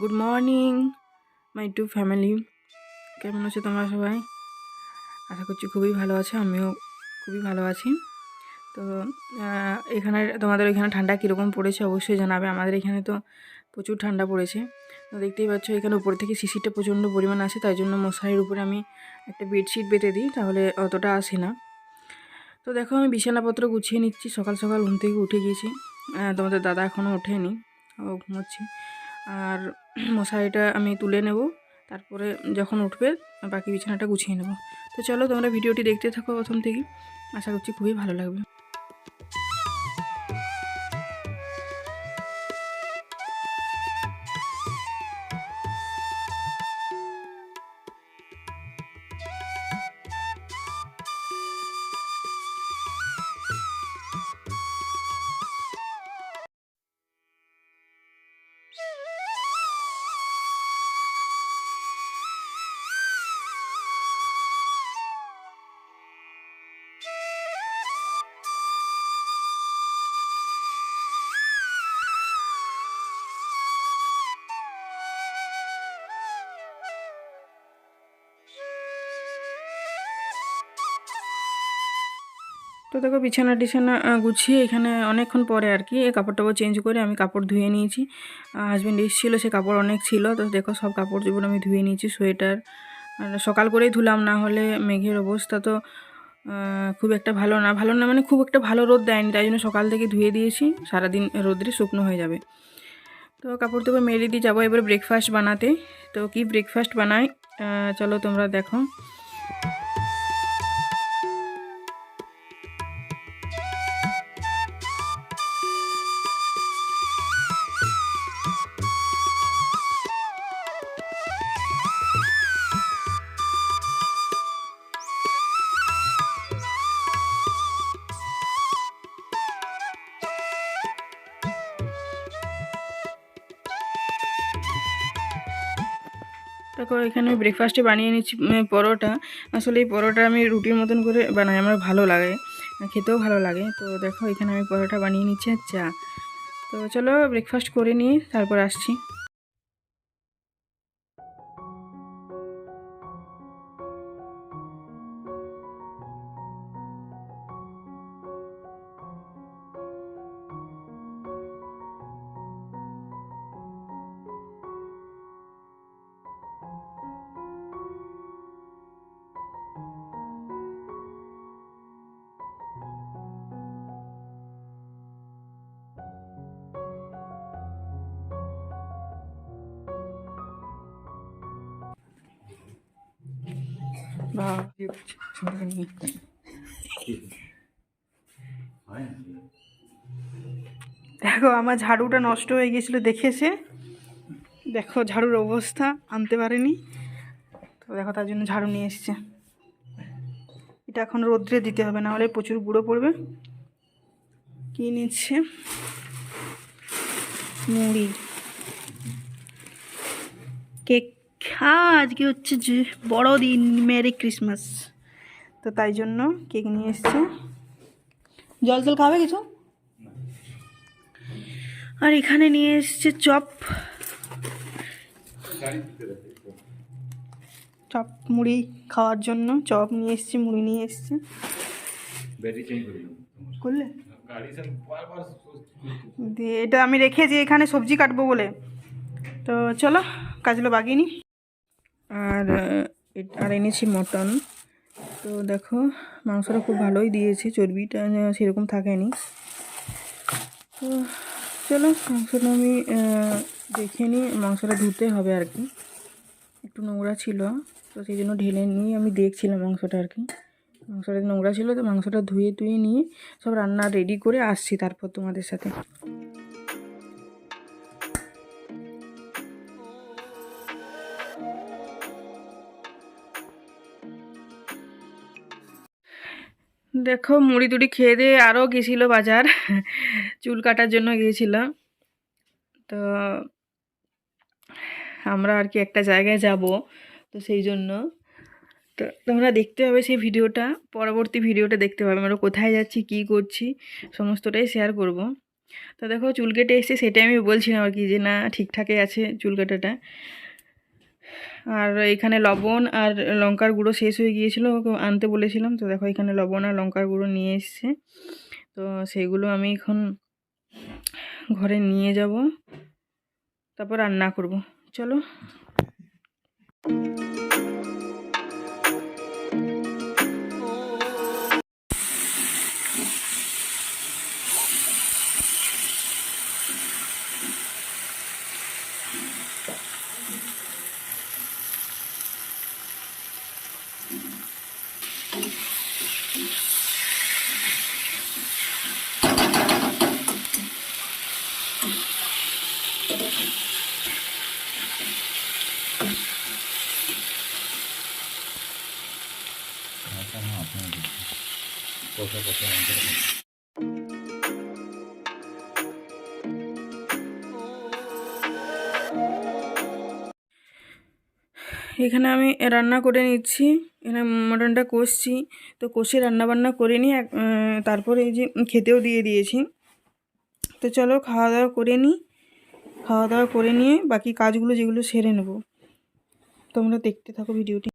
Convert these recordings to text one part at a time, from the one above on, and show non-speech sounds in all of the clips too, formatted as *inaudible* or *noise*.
Good morning my to family কেমন আছো তোমরা সবাই? আশা করছি খুবই ভালো আছো, আমিও খুবই ভালো আছি। তো এখানে তোমাদের এখানে ঠান্ডা কীরকম পড়েছে অবশ্যই জানাবে। আমাদের এখানে তো প্রচুর ঠান্ডা পড়েছে। তো দেখতেই পাচ্ছ, এখানে উপর থেকে শিশিরটা প্রচণ্ড পরিমাণ আসে, তাই জন্য মশারির উপরে আমি একটা বেডশিট বেঁধে দিই, তাহলে অতটা আসে না। তো দেখো আমি বিছানাপত্র গুছিয়ে নিচ্ছি। সকাল সকাল ঘুম থেকে উঠে গিয়েছি। তোমাদের দাদা এখনও ওঠেনি, ও ঘুমোচ্ছে। আর *clears throat* মশারিটা আমি তুলে নেব, তারপরে যখন উঠবে, বাকি বিছানাটা গুছিয়ে নেব। তো চলো তোমরা ভিডিওটি দেখতে থাকো প্রথম থেকেই। আশা করছি খুবই ভালো লাগবে। তো দেখো বিছানা টিছানা গুছিয়ে এখানে অনেকক্ষণ পরে আর কি এই টাপড় চেঞ্জ করে আমি কাপড় ধুয়ে নিয়েছি। হাজব্যান্ড এসেছিল, সে কাপড় অনেক ছিল, তো দেখো সব কাপড় চোপড় আমি ধুয়ে নিয়েছি, সোয়েটার। আর সকাল করেই ধুলাম, না হলে মেঘের অবস্থা তো খুব একটা ভালো না। ভালো না মানে খুব একটা ভালো রোদ দেয়নি, তাই জন্য সকাল থেকে ধুয়ে দিয়েছি, সারাদিন রোদ্রে শুকনো হয়ে যাবে। তো কাপড় তোপড় মেরে দিয়ে যাব এবার ব্রেকফাস্ট বানাতে। তো কি ব্রেকফাস্ট বানাই? চলো তোমরা দেখো। দেখো এখানে ব্রেকফাস্টে বানিয়ে নিচ্ছি পরোটা। আসলে এই পরোটা আমি রুটির মতন করে বানাই, আমার ভালো লাগে, খেতেও ভালো লাগে। তো দেখো, এখানে আমি পরোটা বানিয়ে নিচ্ছি চা। তো চলো ব্রেকফাস্ট করে নিয়ে তারপর আসছি। দেখো আমার ঝাড়ুটা নষ্ট হয়ে গেছিল দেখেছে? দেখো ঝাড়ুর অবস্থা, আনতে পারেনি। তো দেখো তার জন্য ঝাড়ু নিয়ে এসছে। এটা এখন রোদ্রে দিতে হবে, না হলে প্রচুর গুঁড়ো পড়বে। কি নিচ্ছে? মুড়ি। কেক হ্যাঁ আজকে হচ্ছে যে বড়দিন মেরি ক্রিসমাস। তো তাই জন্য কেক নিয়ে এসছে। জল জল খাবে কিছু? আর এখানে নিয়ে এসছে চপ। চপ মুড়ি খাওয়ার জন্য চপ নিয়ে এসছে মুড়ি নিয়ে এসছে। করলে? দিয়ে এটা আমি রেখেছি এখানে সবজি কাটবো বলে। তো চলো কাজগুলো বাগিয়ে নি। আর আর এনেছি মটন। তো দেখো, মাংসটা খুব ভালোই দিয়েছে, চর্বিটা সেরকম থাকেনি। তো চলো, মাংসটা আমি দেখে নিই, মাংসটা ধুতে হবে আর কি। একটু নোংরা ছিল, তো সেই জন্য ঢেলে নিয়ে আমি দেখছিলাম মাংসটা আর কি। মাংসটা নোংরা ছিল, তো মাংসটা ধুয়ে টুয়ে নিয়ে সব রান্না রেডি করে আসছি তারপর তোমাদের সাথে। দেখো, মুড়ি টুড়ি খেয়ে দিয়ে আরও গেছিল বাজার। চুল কাটার জন্য গিয়েছিল তো আমরা আর কি একটা জায়গায় যাব, তো সেই জন্য। তো তোমরা দেখতে হবে সেই ভিডিওটা। পরবর্তী ভিডিওটা দেখতে পাবে। আমরা কোথায় যাচ্ছি, কী করছি, সমস্তটাই শেয়ার করব। তো দেখো, চুল কেটে এসছে, সেটাই আমি বলছিলাম আর কি যে না, ঠিকঠাকই আছে চুল কাটাটা। আর এখানে লবণ আর লঙ্কার গুঁড়ো শেষ হয়ে গিয়েছিল আনতে বলেছিলাম। তো দেখো, এখানে লবণ আর লঙ্কার গুঁড়ো নিয়ে এসছে। তো সেইগুলো আমি এখন ঘরে নিয়ে যাব। তারপর রান্না করব। চলো। কষা কষা মাংস এখানে আমি রান্না করে নিচ্ছি। এখানে মটনটা কষছি। তো কষে রান্না বান্না করে নিই। তারপরে এই যে খেতেও দিয়ে দিয়েছি। তো চলো খাওয়া দাওয়া করে নিই। খাওয়া দাওয়া করে নিয়ে বাকি কাজগুলো যেগুলো সেরে নেব। তোমরা দেখতে থাকো ভিডিওটি।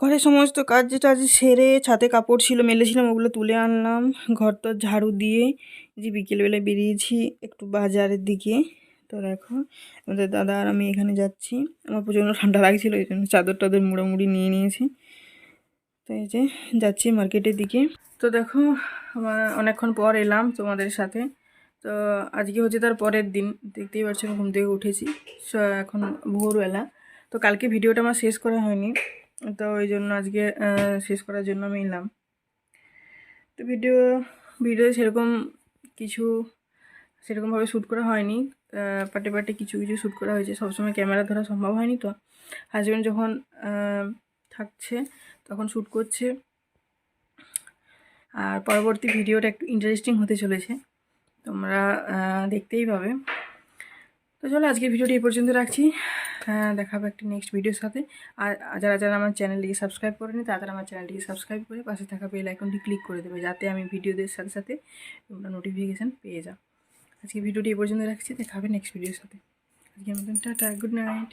ঘরের সমস্ত কাজ টাজ সেরে ছাতে কাপড় ছিল মেলেছিলাম ওগুলো তুলে আনলাম। ঘর তো ঝাড়ু দিয়ে যে বিকেলবেলায় বেরিয়েছি একটু বাজারের দিকে। তো দেখো, আমাদের দাদা আর আমি এখানে যাচ্ছি। আমার প্রচণ্ড ঠান্ডা লাগছিল, এই জন্য চাদর টাদর মুড়োমুড়ি নিয়ে নিয়েছি। তো এই যে যাচ্ছি মার্কেটের দিকে। তো দেখো, আমার অনেকক্ষণ পর এলাম তোমাদের সাথে। তো আজকে হচ্ছে তার পরের দিন, দেখতেই পাচ্ছ আমি ঘুম থেকে উঠেছি। এখন ভোরবেলা। তো কালকে ভিডিওটা আমার শেষ করা হয়নি। তো ওই জন্য আজকে শেষ করার জন্য আমি এলাম। তো ভিডিও ভিডিও সেরকম কিছু, সেরকমভাবে শ্যুট করা হয়নি। পাটে পাটে কিছু কিছু শ্যুট করা হয়েছে। সবসময় ক্যামেরা ধরা সম্ভব হয়নি তো। হাজব্যান্ড যখন থাকছে, তখন শ্যুট করছে। আর পরবর্তী ভিডিওটা একটু ইন্টারেস্টিং হতে চলেছে। তোমরা দেখতেই পাবে। তো চলো, আজকের ভিডিওটি এই পর্যন্ত রাখছি। দেখাবো একটি নেক্সট ভিডিওর সাথে। আর যারা যারা আমার চ্যানেলটিকে সাবস্ক্রাইব করেনি, তারা আমার চ্যানেলটিকে সাবস্ক্রাইব করে পাশে থাকা বেল আইকনটি ক্লিক করে দেবে, যাতে আমি ভিডিওদের সাথে সাথে তোমরা নোটিফিকেশান পেয়ে যাও। আজকে ভিডিওটি এ পর্যন্ত রাখছি দেখাবে নেক্সট ভিডিওর সাথে। আজকে মতন টাটা গুড নাইট